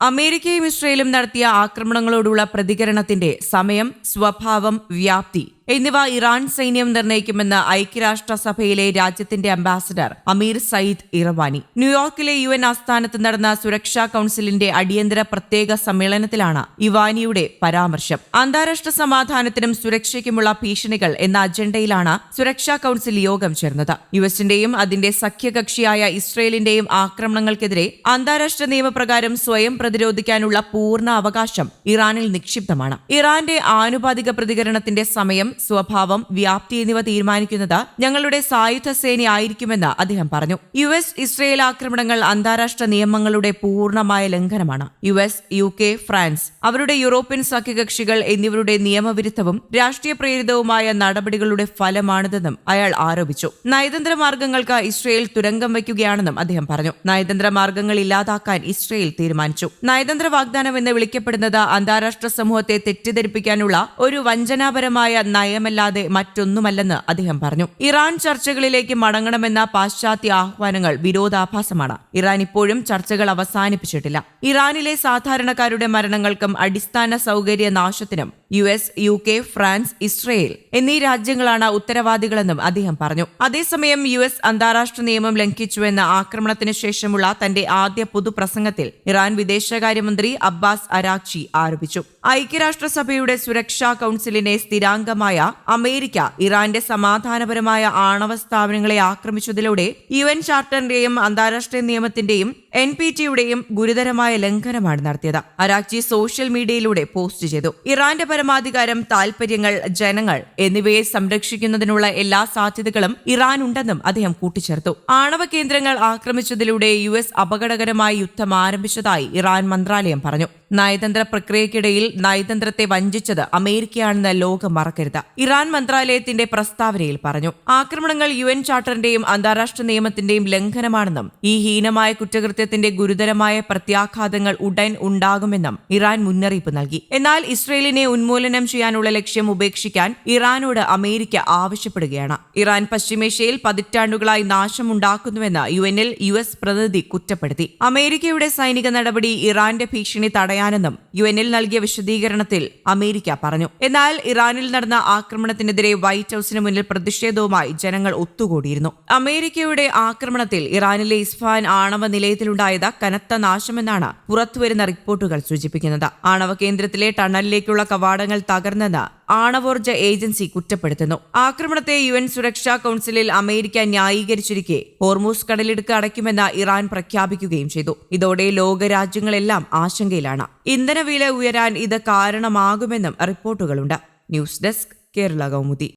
അമേരിക്കയും ഇസ്രയേലും നടത്തിയ ആക്രമണങ്ങളോടുള്ള പ്രതികരണത്തിന്റെ സമയം സ്വഭാവം വ്യാപ്തി എന്നിവ ഇറാൻ സൈന്യം നിർണയിക്കുമെന്ന് ഐക്യരാഷ്ട്രസഭയിലെ രാജ്യത്തിന്റെ അംബാസഡർ അമീർ സയ്യിദ് ഇറവാനി. ന്യൂയോർക്കിലെ യു എൻ ആസ്ഥാനത്ത് നടന്ന സുരക്ഷാ കൌൺസിലിന്റെ അടിയന്തര പ്രത്യേക സമ്മേളനത്തിലാണ് ഇവാനിയുടെ പരാമർശം. അന്താരാഷ്ട്ര സമാധാനത്തിനും സുരക്ഷയ്ക്കുമുള്ള ഭീഷണികൾ എന്ന അജണ്ടയിലാണ് സുരക്ഷാ കൌൺസിൽ യോഗം ചേർന്നത്. യു എസിന്റെയും അതിന്റെ സഖ്യകക്ഷിയായ ഇസ്രയേലിന്റെയും ആക്രമണങ്ങൾക്കെതിരെ അന്താരാഷ്ട്ര നിയമപ്രകാരം സ്വയം പ്രതിരോധിക്കാനുള്ള പൂർണ അവകാശം ഇറാനിൽ നിക്ഷിപ്തമാണ്. ഇറാന്റെ ആനുപാതിക പ്രതികരണത്തിന്റെ സമയം സ്വഭാവം വ്യാപ്തി എന്നിവ തീരുമാനിക്കുന്നത് ഞങ്ങളുടെ സായുധ സേനയായിരിക്കുമെന്ന് അദ്ദേഹം പറഞ്ഞു. യു എസ് ഇസ്രയേൽ ആക്രമണങ്ങൾ അന്താരാഷ്ട്ര നിയമങ്ങളുടെ പൂർണമായ ലംഘനമാണ്. U S U K France അവരുടെ യൂറോപ്യൻ സഖ്യകക്ഷികൾ എന്നിവരുടെ നിയമവിരുദ്ധവും രാഷ്ട്രീയ പ്രേരിതവുമായ നടപടികളുടെ ഫലമാണിതെന്നും അയാൾ ആരോപിച്ചു. നയതന്ത്ര മാർഗങ്ങൾക്ക് ഇസ്രയേൽ തുരങ്കം വയ്ക്കുകയാണെന്നും അദ്ദേഹം പറഞ്ഞു. നയതന്ത്ര മാർഗങ്ങൾ ഇല്ലാതാക്കാൻ ഇസ്രയേൽ തീരുമാനിച്ചു. നയതന്ത്ര വാഗ്ദാനം എന്ന് വിളിക്കപ്പെടുന്നത് അന്താരാഷ്ട്ര സമൂഹത്തെ തെറ്റിദ്ധരിപ്പിക്കാനുള്ള ഒരു വഞ്ചനാപരമായ നയമല്ലാതെ മറ്റൊന്നുമല്ലെന്ന് അദ്ദേഹം പറഞ്ഞു. ഇറാൻ ചർച്ചകളിലേക്ക് മടങ്ങണമെന്ന പാശ്ചാത്യ ആഹ്വാനങ്ങൾ വിരോധാഭാസമാണ്. ഇറാൻ ഇപ്പോഴും ചർച്ചകൾ അവസാനിപ്പിച്ചിട്ടില്ല. ഇറാനിലെ സാധാരണക്കാരുടെ മരണങ്ങൾക്കും അടിസ്ഥാന സൗകര്യ നാശത്തിനും U S U K France Israel എന്നീ രാജ്യങ്ങളാണ് ഉത്തരവാദികളെന്നും അദ്ദേഹം പറഞ്ഞു. അതേസമയം യു എസ് അന്താരാഷ്ട്ര നിയമം ലംഘിച്ചുവെന്ന ആക്രമണത്തിന് ശേഷമുള്ള തന്റെ ആദ്യ പൊതുപ്രസംഗത്തിൽ ഇറാൻ വിദേശകാര്യമന്ത്രി അബ്ബാസ് അരാഖി ആരോപിച്ചു. ഐക്യരാഷ്ട്രസഭയുടെ സുരക്ഷാ കൌൺസിലിനെ സ്ഥിരാംഗമായ അമേരിക്ക ഇറാന്റെ സമാധാനപരമായ ആണവ സ്ഥാപനങ്ങളെ ആക്രമിച്ചതിലൂടെ യു എൻ ചാർട്ടറിന്റെയും അന്താരാഷ്ട്ര നിയമത്തിന്റെയും എൻ പി ടിയുടെയും ഗുരുതരമായ ലംഘനമാണ് നടത്തിയത്. അരാക്ചി സോഷ്യൽ മീഡിയയിലൂടെ പോസ്റ്റ് ചെയ്തു. ഇറാന്റെ പരമാധികാരം താൽപര്യങ്ങൾ ജനങ്ങൾ എന്നിവയെ സംരക്ഷിക്കുന്നതിനുള്ള എല്ലാ സാധ്യതകളും ഇറാൻ ഉണ്ടെന്നും അദ്ദേഹം കൂട്ടിച്ചേർത്തു. ആണവ കേന്ദ്രങ്ങൾ ആക്രമിച്ചതിലൂടെ യു എസ് അപകടകരമായ യുദ്ധം ആരംഭിച്ചതായി ഇറാൻ മന്ത്രാലയം പറഞ്ഞു. നയതന്ത്ര പ്രക്രിയയ്ക്കിടയിൽ നയതന്ത്രത്തെ വഞ്ചിച്ചത് അമേരിക്കയാണെന്ന് ലോകം മറക്കരുത്. ഇറാൻ മന്ത്രാലയത്തിന്റെ പ്രസ്താവനയിൽ പറഞ്ഞു. ആക്രമണങ്ങൾ യു എൻ ചാർട്ടറിന്റെയും അന്താരാഷ്ട്ര നിയമത്തിന്റെയും ലംഘനമാണെന്നും ഈ ഹീനമായ കുറ്റകൃത്യത്തിന്റെ ഗുരുതരമായ പ്രത്യാഘാതങ്ങൾ ഉടൻ ഉണ്ടാകുമെന്നും ഇറാൻ മുന്നറിയിപ്പ് നൽകി. എന്നാൽ ഇസ്രയേലിനെ ഉന്മൂലനം ചെയ്യാനുള്ള ലക്ഷ്യം ഉപേക്ഷിക്കാൻ ഇറാനോട് അമേരിക്ക ആവശ്യപ്പെടുകയാണ്. ഇറാൻ പശ്ചിമേഷ്യയിൽ പതിറ്റാണ്ടുകളായി നാശമുണ്ടാക്കുന്നുവെന്ന് യു എനിൽ യു എസ് പ്രതിനിധി കുറ്റപ്പെടുത്തി. അമേരിക്കയുടെ സൈനിക നടപടി ഇറാന്റെ ഭീഷണി തടയാനെന്നും യു എന്നിൽ നൽകിയ വിശദീകരണത്തിൽ അമേരിക്ക പറഞ്ഞു. എന്നാൽ ഇറാനിൽ നടന്ന ആക്രമണത്തിനെതിരെ വൈറ്റ് ഹൌസിന് മുന്നിൽ പ്രതിഷേധവുമായി ജനങ്ങൾ ഒത്തുകൂടിയിരുന്നു. അമേരിക്കയുടെ ആക്രമണത്തിൽ ഇറാനിലെ ഇസ്ഫാൻ ആണവ നിലയത്തിലുണ്ടായത് കനത്ത നാശമെന്നാണ് പുറത്തുവരുന്ന റിപ്പോർട്ടുകൾ സൂചിപ്പിക്കുന്നത്. ആണവ കേന്ദ്രത്തിലെ ടണലിലേക്കുള്ള കവാടങ്ങൾ തകർന്നെന്ന് ആണവോർജ ഏജൻസി കുറ്റപ്പെടുത്തുന്നു. ആക്രമണത്തെ യു എൻ സുരക്ഷാ കൌൺസിലിൽ അമേരിക്ക ന്യായീകരിച്ചിരിക്കെ. ഹോർമൂസ് കടലിടുക്ക് അടയ്ക്കുമെന്ന ഇറാൻ പ്രഖ്യാപിക്കുകയും ചെയ്തു. ഇതോടെ ലോകരാജ്യങ്ങളെല്ലാം ആശങ്കയിലാണ്. ഇന്ധനവില ഉയരാൻ ഇത് കാരണമാകുമെന്നും റിപ്പോർട്ടുകളുണ്ട്. News desk Kerala Kaumudi.